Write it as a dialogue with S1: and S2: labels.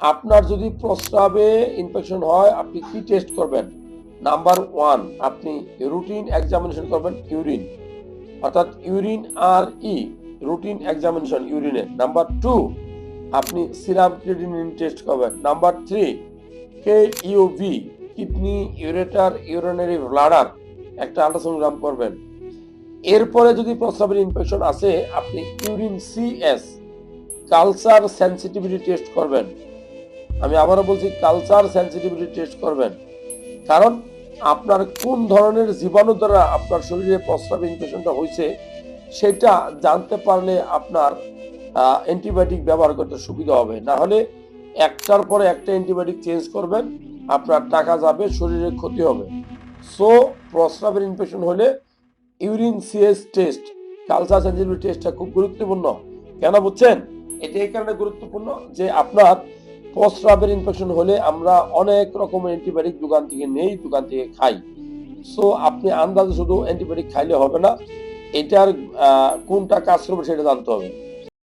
S1: আপনার যদি প্রস্রাবে ইনফেকশন হয়, আপনি কি টেস্ট করবেন? নাম্বার ওয়ান আপনি রুটিন এক্সামিনেশন করবেন ইউরিন অর্থাৎ urine R E routine examination ইউরিনের number two আপনি সিরাম ক্রিয়েটিনিন টেস্ট করবেন। Number three K U B kidney ureter urinary bladder একটা আল্ট্রাসোনোগ্রাম করবেন। এরপরে যদি প্রস্রাবের ইনফেকশন আছে আপনি urine CS culture sensitivity test করবেন। আমি আবারও বলছি কালচার সেন্সিটিভিটি টেস্ট করবেন। কারণ আপনার কোন ধরনের জীবাণু দ্বারা আপনার শরীরে প্রস্রাব ইনফেকশনটা হয়েছে সেটা জানতে পারলে আপনার অ্যান্টিবায়োটিক ব্যবহার করতে সুবিধা হবে। না হলে একটার পরে একটা অ্যান্টিবায়োটিক চেঞ্জ করবেন, আপনার টাকা যাবে, শরীরে ক্ষতি হবে। সো প্রস্রাবের ইনফেকশন হলে urine CS test culture sensitivity টেস্টটা খুব গুরুত্বপূর্ণ। কেন বুঝছেন? এটা এই কারণে গুরুত্বপূর্ণ যে আপনার প্রস্রাবের ইনফেকশন হলে আমরা অনেক রকমের অ্যান্টিবায়োটিক দোকান থেকে নেই, দোকান থেকে খাই। সো আপনি আন্দাজে শুধু অ্যান্টিবায়োটিক খাইলে হবে না, এটার কোনটা কাজ করবে সেটা জানতে হবে।